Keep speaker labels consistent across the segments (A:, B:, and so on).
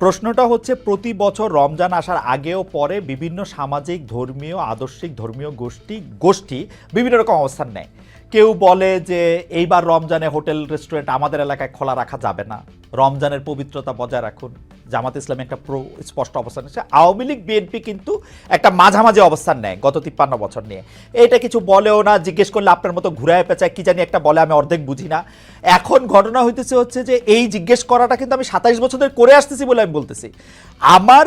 A: প্রশ্নটা হচ্ছে, প্রতি বছর রমজান আসার আগেও পরে বিভিন্ন সামাজিক, ধর্মীয়, আদর্শিক, ধর্মীয় গোষ্ঠী গোষ্ঠী বিভিন্ন রকম অবস্থান নেয়। কেউ বলে যে, এইবার রমজানে হোটেল, রেস্টুরেন্ট আমাদের এলাকায় খোলা রাখা যাবে না। রমজানের পবিত্রতা বজায় রাখুন। জামাত ইসলামী একটা প্রো স্পষ্ট অবস্থান আছে আওয়ামী লীগ, বিএনপি কিন্তু একটা মাঝামাঝি অবস্থান নেয় গত তিপ্পান্ন বছর নিয়ে। এটা কিছু বলেও না, জিজ্ঞেস করলে আপনার মতো ঘুরায় পেঁচায়, কি জানি একটা বলে, আমি অর্ধেক বুঝি না। এখন ঘটনা হইতেছে হচ্ছে যে, এই জিজ্ঞেস করাটা কিন্তু আমি সাতাইশ বছর ধরে করে আসতেছি বলে আমি বলতেছি। আমার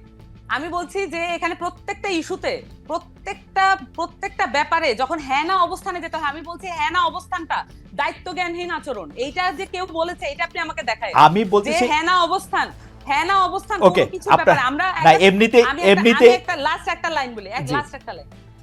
B: আমি বলছি যে এখানে প্রত্যেকটা ইস্যুতে প্রত্যেকটা প্রত্যেকটা ব্যাপারে যখন হ্যাঁ না অবস্থানে যেতে হয় আমি বলছি হ্যাঁ না অবস্থানটা দায়িত্ব জ্ঞানহীন আচরণ। এইটা যে কেউ বলেছে এটা আপনি আমাকে দেখায়
A: আমি
B: যে
A: হেনা
B: হ্যাঁ না অবস্থান হ্যাঁ না অবস্থান কোনো কিছু ব্যাপারে আমরা
A: না এমনিতে এমনিতে
B: আমি একটা লাস্ট একটা লাইন বলি এক লাস্ট একটা লাইন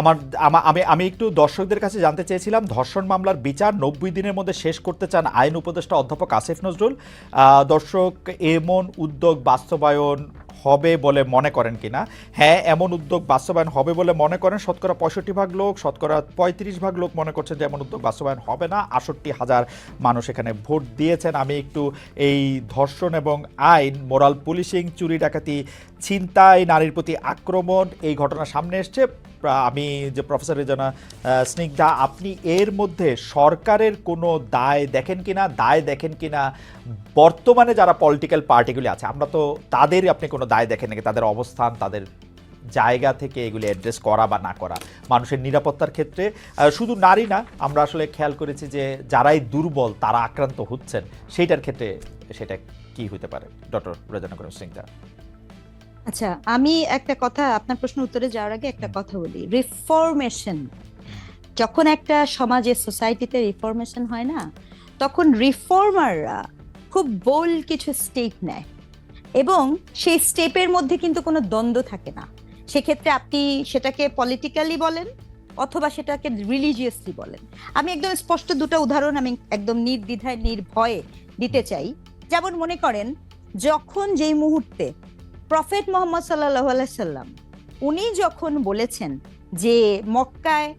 A: আমার, আমি আমি একটু দর্শকদের কাছে জানতে চেয়েছিলাম, ধর্ষণ মামলার বিচার নব্বই দিনের মধ্যে শেষ করতে চান আইন উপদেষ্টা অধ্যাপক আসিফ নজরুল। দর্শক, এমন উদ্যোগ বাস্তবায়ন হবে বলে মনে করেন কিনা? হ্যাঁ এমন উদ্যোগ বাস্তবায়ন হবে বলে মনে করেন শতকরা পঁয়ষট্টি ভাগ লোক, শতকরা পঁয়ত্রিশ ভাগ লোক মনে করছেন যে এমন উদ্যোগ বাস্তবায়ন হবে না। আষট্টি হাজার মানুষ এখানে ভোট দিয়েছেন। আমি একটু এই ধর্ষণ এবং আইন, মোরাল পুলিশিং, চুরি ডাকাতি, ছিনতাই, নারীর প্রতি আক্রমণ, এই ঘটনা সামনে এসছে। আমি যে প্রফেসর রেজানা স্নিগ্ধা, আপনি এর মধ্যে সরকারের কোনো দায় দেখেন কি না দায় দেখেন কি না বর্তমানে যারা পলিটিক্যাল পার্টিগুলি আছে, আমরা তো তাদের আপনি কোনো দায় দেখেন নাকি? তাদের অবস্থান, তাদের জায়গা থেকে এগুলি অ্যাড্রেস করা বা না করা। মানুষের নিরাপত্তার ক্ষেত্রে শুধু নারী না, আমরা আসলে খেয়াল করেছি যে যারাই দুর্বল, তারা আক্রান্ত হচ্ছেন, সেইটার ক্ষেত্রে সেটা কি হতে পারে? ডক্টর রেজানা করিম
C: আচ্ছা আমি একটা কথা, আপনার প্রশ্ন উত্তরে যাওয়ার আগে একটা কথা বলি। রিফরমেশন যখন একটা সমাজে সোসাইটিতে রিফরমেশন হয় না, তখন রিফর্মাররা খুব বোল্ড কিছু স্টেপ নেয়। এবং সেই স্টেপের মধ্যে কিন্তু কোনো দ্বন্দ্ব থাকে না। সেক্ষেত্রে আপনি সেটাকে পলিটিক্যালি বলেন, অথবা সেটাকে রিলিজিয়াসলি বলেন। আমি একদম স্পষ্ট দুটো উদাহরণ আমি একদম নির্দ্বিধায়, নির্ভয়ে দিতে চাই। যেমন মনে করেন, যখন যেই মুহূর্তে প্রফেট মোহাম্মদ সাল্লাহ সাল্লাম, উনি যখন বলেছেন যে মক্কায়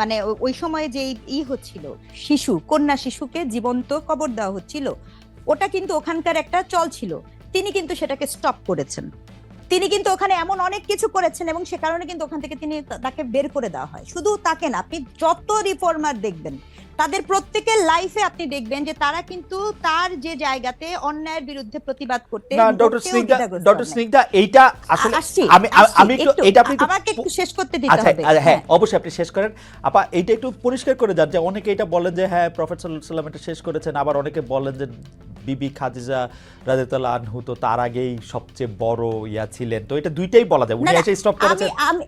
C: মানে ওই সময়ে যে ই হচ্ছিল, শিশু, কন্যা শিশুকে জীবন্ত কবর দেওয়া হচ্ছিল, ওটা কিন্তু ওখানকার একটা চল ছিল। তিনি কিন্তু সেটাকে স্টপ করেছেন। তিনি কিন্তু ওখানে এমন অনেক কিছু করেছেন এবং সে কারণে কিন্তু ওখান থেকে তিনি তাকে বের করে দেওয়া হয়। শুধু তাকে না আপনি যত রিফর্মার দেখবেন তাদের প্রত্যেকের লাইফে আপনি দেখবেন যে তারা কিন্তু তার যে জায়গাতে অন্যায়ের বিরুদ্ধে প্রতিবাদ করতে
A: না ডক্টর স্নিগ্ধা ডক্টর স্নিগ্ধা এইটা আসলে আমি আমি- একটু এটা আপনি
C: আমাকে একটু শেষ করতে দিতে
A: আচ্ছা
C: হবে।
A: হ্যাঁ
C: হ্যাঁ।
A: অবশ্যই আপনি শেষ করেন। আপা এইটা একটু পরিষ্কার করে যান যে অনেকে এটা বলেন যে হ্যাঁ প্রফেট সাল্লাম এটা শেষ করেছেন আবার অনেকে বলেন যে বিবি খাদিজা রাজেতাল আনহু তো তার আগেই সবচেয়ে বড় ইয়া ছিলেন। তো এটা দুইটাই বলা যায়। উনি এসে স্টপ
C: আমি
A: করেছেন।
C: আমি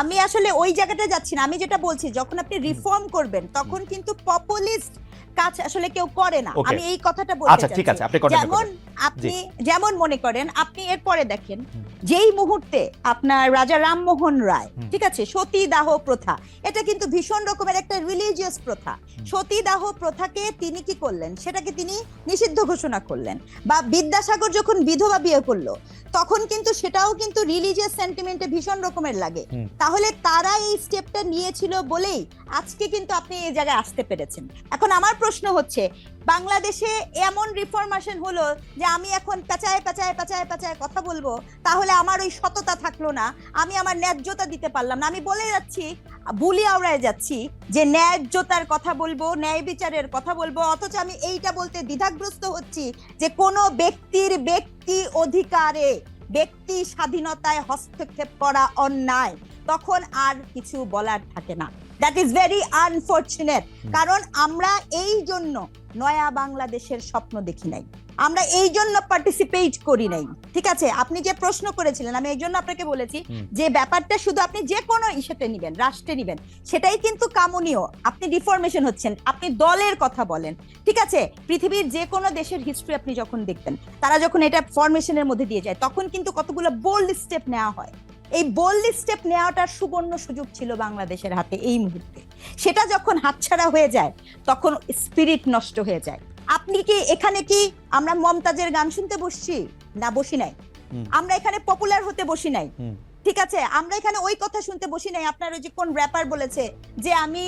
C: আমি আসলে ওই জায়গাটা যাচ্ছি না। আমি যেটা বলছি যখন আপনি রিফর্ম করবেন তখন কিন্তু পপুলিস্ট কাজ আসলে কেউ করে না। আমি এই কথাটা বলতে
A: আচ্ছা ঠিক আছে আপনি
C: যেমন আপনি যেমন মনে করেন আপনি এরপরে দেখেন যেই মুহূর্তে আপনার রাজা রামমোহন রায় ঠিক আছে সতী দাহ প্রথা এটা কিন্তু ভীষণ রকমের একটা রিলিজিয়াস প্রথা। সতী দাহ প্রথাকে তিনি কি করলেন? সেটাকে তিনি নিষিদ্ধ ঘোষণা করলেন। বা বিদ্যাসাগর যখন বিধবা বিয়ে করল তখন কিন্তু সেটাও কিন্তু রিলিজিয়াস সেন্টিমেন্টে ভীষণ রকমের লাগে। তাহলে তারা এই স্টেপটা নিয়েছিল বলেই আজকে কিন্তু আপনি এই জায়গায় আসতে পেরেছেন। এখন আমার প্রশ্ন হচ্ছে, বাংলাদেশে এমন রিফরমেশন হলো যে আমি এখন পেঁচায় পেঁচায় পেঁচায় পেঁচায় কথা বলব, তাহলে আমার ওই সততা থাকল না, আমি আমার ন্যায্যতা দিতে পারলাম না। আমি বলে যাচ্ছি, বুলি আওড়ায় যাচ্ছি যে ন্যায্যতার কথা বলব, ন্যায় বিচারের কথা বলব, অথচ আমি এইটা বলতে দ্বিধাগ্রস্ত হচ্ছি যে কোনো ব্যক্তির ব্যক্তি অধিকারে ব্যক্তি স্বাধীনতায় হস্তক্ষেপ করা অন্যায়, তখন আর কিছু বলার থাকে না। দ্যাট ইজ ভেরি আনফর্চুনেট কারণ আমরা এই জন্য নয়া বাংলাদেশের স্বপ্ন দেখি নাই। আমরা এই জন্য পার্টিসিপেট করি নাই। ঠিক আছে? আপনি যে প্রশ্ন করেছিলেন আমি এই জন্য আপনাকে বলেছি যে ব্যাপারটা শুধু আপনি যে কোনো ইস্যুতে নিবেন রাষ্ট্রে নিবেন সেটাই কিন্তু কামনীয়। আপনি ডিফরমেশন হচ্ছেন আপনি দলের কথা বলেন। ঠিক আছে? পৃথিবীর যে কোনো দেশের হিস্ট্রি আপনি যখন দেখবেন তারা যখন এটা ফরমেশনের মধ্যে দিয়ে যায় তখন কিন্তু কতগুলো বোল্ড স্টেপ নেওয়া হয়। এই বোল্ড স্টেপ নেওয়াটার সুবর্ণ সুযোগ ছিল বাংলাদেশের হাতে এই মুহূর্তে। সেটা যখন হাতছাড়া হয়ে যায় তখন স্পিরিট নষ্ট হয়ে যায়। আপনি কি এখানে কি আমরা মমতাজের গান শুনতে বসছি? না বসি নাই। আমরা এখানে পপুলার হতে বসি নাই। ঠিক আছে আমরা এখানে ওই কথা শুনতে বসি নাই। আপনার ওই যে কোন র্যাপার বলেছে যে আমি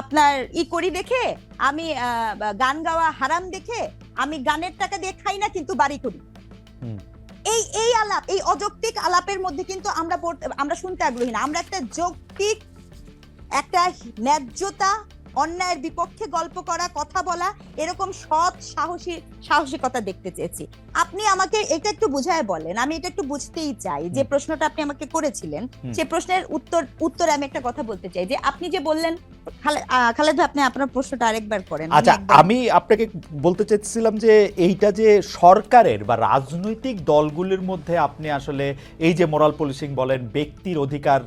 C: আপনার ই করি দেখে আমি আহ, গান গাওয়া হারাম দেখে আমি গানের টাকা দিয়ে খাই না কিন্তু বাড়ি করি। এই এই আলাপ, এই অযৌক্তিক আলাপের মধ্যে কিন্তু আমরা আমরা শুনতে আগ্রহী না। আমরা একটা যৌক্তিক, একটা ন্যায্যতা অন্যায়ের বিপক্ষে গল্প করা কথা বলা এরকম সৎ সাহসী সাহসিকতা দেখতে চেয়েছি। আপনি আমাকে এটা একটু বুঝায় বলেন। আমি এটা একটু বুঝতেই চাই যে প্রশ্নটা আপনি আমাকে করেছিলেন। সে প্রশ্নের উত্তর উত্তরে আমি একটা কথা বলতে চাই যে আপনি যে বললেন খালেদ আপনি আপনার প্রশ্নটা আরেকবার করেন।
A: আচ্ছা আমি আপনাকে বলতে চাইছিলাম যে এইটা যে সরকারের বা রাজনৈতিক দলগুলির মধ্যে আপনি আসলে এই যে মোরাল পুলিশিং বলেন ব্যক্তির অধিকার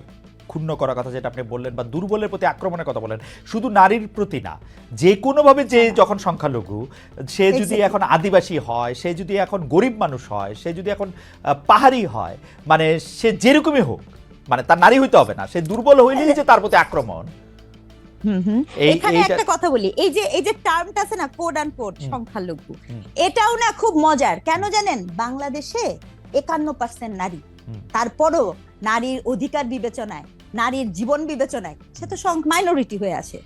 A: ক্ষুণ্ণ করার কথা যেটা আপনি বললেন বা দুর্বলের প্রতি আক্রমণের কথা বলেন শুধু নারীর প্রতি না যে কোনোভাবে যে যখন সংখ্যালঘু সে যদি এখন আদিবাসী হয় সে যদি এখন গরিব মানুষ হয় সে যদি এখন পাহাড়ি হয় মানে সে যেরকমই হোক মানে তার নারী হইতে হবে না সে দুর্বল হইলেই যে তার প্রতি আক্রমণ।
C: হুম হুম।
A: এই
C: এখানে একটা কথা বলি এই যে এই যে টার্মটা আছে না কোড অ্যান্ড কোড সংখ্যালঘু এটাও না খুব মজার কেন জানেন? বাংলাদেশে একান্ন পার্সেন্ট নারী। তারপরও নারীর অধিকার বিবেচনায় নারীর জীবন বিবেচনায় সে তো মাইনরিটি হয়ে আসে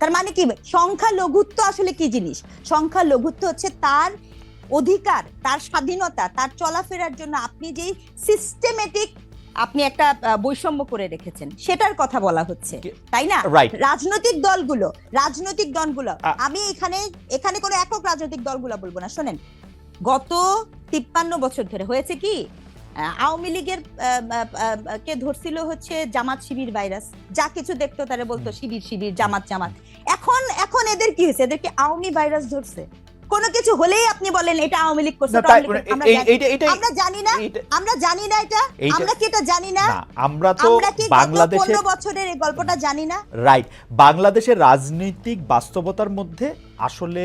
C: তার মানে কি? সংখ্যালঘুত্ব আসলে কি জিনিস? সংখ্যালঘুত্ব হচ্ছে তার অধিকার তার স্বাধীনতা তার চলাফেরার জন্য আপনি যেই সিস্টেমেটিক আপনি একটা বৈষম্য করে রেখেছেন সেটার কথা বলা হচ্ছে। তাই না? রাজনৈতিক দলগুলো রাজনৈতিক দলগুলো আমি এখানে এখানে কোনো একক রাজনৈতিক দলগুলো বলব না। শোনেন গত তিপ্পান্ন বছর ধরে হয়েছে কি? আওয়ামী লীগের কে ধরছিল হচ্ছে জামাত শিবির ভাইরাস। যা কিছু দেখতো তারা বলতো শিবির শিবির জামাত জামাত। এখন এখন এদের কি হয়েছে? এদেরকে আওয়ামী ভাইরাস ধরছে? কোনো কিছু হলেই আপনি বলেন এটা আওয়ামী লীগ করছে
A: না
C: ওটা
A: তাই
C: আওয়ামী লীগ করছে। আমরা জানি- না আমরা জানি না এটা আমরা কি এটা জানি না?
A: আমরা তো বাংলাদেশের
C: বছরের এই গল্পটা জানি না?
A: রাইট বাংলাদেশের রাজনৈতিক বাস্তবতার মধ্যে আসলে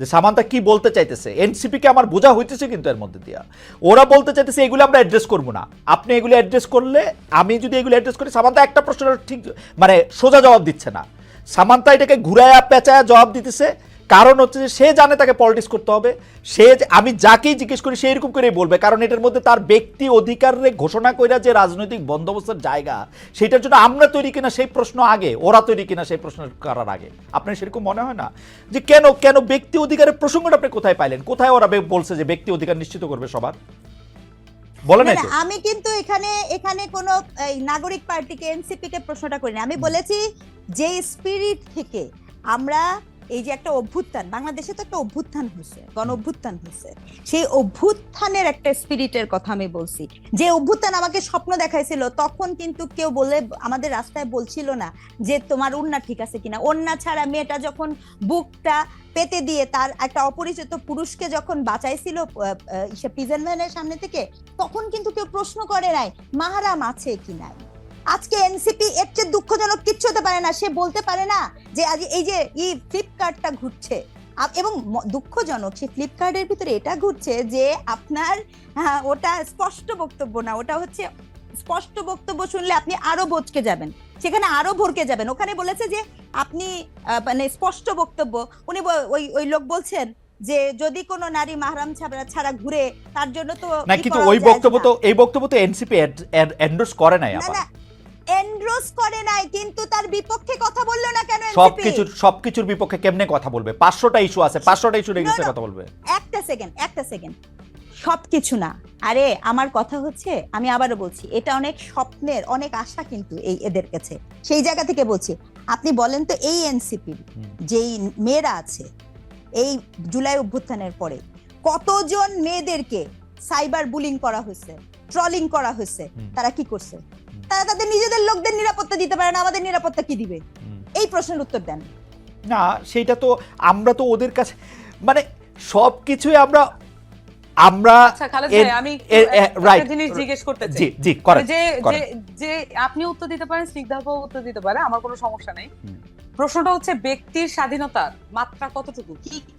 A: যে সামান্তা কি বলতে চাইতেছে? এনসিপি কে আমার বোঝা হইতেছে কিন্তু এর মধ্যে দিয়া। ওরা বলতে চাইতেছে, এগুলো আমরা অ্যাড্রেস করব না। আপনি এগুলো অ্যাড্রেস করলে, আমি যদি এগুলো অ্যাড্রেস করি, সামান্তা একটা প্রশ্নের ঠিক মানে সোজা জবাব দিচ্ছে না। সামান্তা এটাকে ঘুরায়া, পেঁচায়া জবাব দিতেছে কারণ হচ্ছে যে সে জানে তাকে পলিটিক্স করতে হবে সে যে- আমি যাকেই জিজ্ঞেস করি সে এরকম করেই বলবে কারণ এটার মধ্যে তার ব্যক্তি অধিকারে ঘোষণা কইরা যে রাজনৈতিক বন্দোবস্তের জায়গা সেটার জন্য আমরা তৈরি কিনা সেই প্রশ্ন আগে ওরা তৈরি কিনা সেই প্রশ্ন করার আগে। আপনার সেরকম মনে হয় না? যে কেন কেন ব্যক্তি অধিকারের প্রসঙ্গটা আপনি কোথায় পাইলেন? কোথায় ওরা বলছে যে ব্যক্তি অধিকার নিশ্চিত করবে সবার?
C: আমি কিন্তু এখানে এখানে কোনো এই, নাগরিক পার্টিকে এনসিপি কে প্রশ্নটা করিনি। আমি বলেছি যে স্পিরিট থেকে আমরা এই যে একটা অভ্যুত্থান, বাংলাদেশে তো একটা অভ্যুত্থান হয়েছে, গণ অভ্যুত্থান হয়েছে। সেই অভ্যুত্থানের একটা স্পিরিটের কথা আমি বলছি। যে অভ্যুত্থান আমাকে স্বপ্ন দেখাইছিল, তখন কিন্তু কেউ বলে, আমাদের রাস্তায় বলছিল না যে তোমার ওন্না ঠিক আছে কিনা। ওন্না ছাড়া মেয়েটা যখন বুকটা পেতে দিয়ে তার একটা অপরিচিত পুরুষকে যখন বাঁচাইছিল প্রিজন ভ্যানের সামনে থেকে, তখন কিন্তু কেউ প্রশ্ন করে নাই, মাহারাম আছে কি নাই? আজকে এনসিপি এর চেয়ে দুঃখজনক কিচ্ছু হতে পারে না, সে বলতে পারে না যে আজ এই যে এই ফ্লিপকার্টটা ঘুরছে এবং দুঃখজনক সেই ফ্লিপকার্টের ভিতরে এটা ঘুরছে যে আপনার হ্যাঁ, ওটা স্পষ্ট বক্তব্য না ওটা হচ্ছে স্পষ্ট বক্তব্য শুনলে আপনি আরও বচকে যাবেন। সেখানে আরও ভরকে যাবেন। ওখানে বলেছে যে আপনি মানে স্পষ্ট বক্তব্য উনি ওই ওই লোক বলছেন যে যদি কোনো নারী মাহরাম ছাড়া ছাড়া ঘুরে তার জন্য তো
A: না
C: ই
A: কিন্তু ওই বক্তব্য তো এই বক্তব্য তো এনসিপি এন্ডোর্স করে নাই
C: না এন্ড্রোস করে নাই কিন্তু তার বিপক্ষে কথা বলল না কেন NCP?
A: সবকিছুর সবকিছুর বিপক্ষে কেমনে কথা বলবে? পাঁচশোটা ইস্যু আছে পাঁচশোটা ইস্যু এগেন্সে কথা বলবে?
C: একটা সেকেন্ড একটা সেকেন্ড সবকিছু না। আরে আমার কথা হচ্ছে আমি আবারও বলছি এটা অনেক স্বপ্নের অনেক আশা কিন্তু এই এদের কাছে। সেই জায়গা থেকে বলছি আপনি বলেন তো এই এনসিপি যেই মেয়েরা আছে এই জুলাই অভ্যুত্থানের পরে কতজন মেয়েদেরকে সাইবার বুলিং করা হয়েছে ট্রলিং করা হয়েছে তারা কি করছে? তারা তাদের নিজেদের লোকদের নিরাপত্তা দিতে পারে না আমাদের নিরাপত্তা কি দিবে? এই প্রশ্নের উত্তর দেন।
A: না সেইটা তো আমরা তো ওদের কাছে মানে সব কিছুই আমরা আমরা
B: আচ্ছা আমি. জিনিস জিজ্ঞেস করতে চাই।
A: জি জি করেন
B: যে যে যে আপনি উত্তর দিতে পারেন স্নিগ্ধাবাবু উত্তর দিতে পারে আমার কোনো সমস্যা নেই। প্রশ্নটা হচ্ছে ব্যক্তির স্বাধীনতার মাত্রা কতটুকু? কি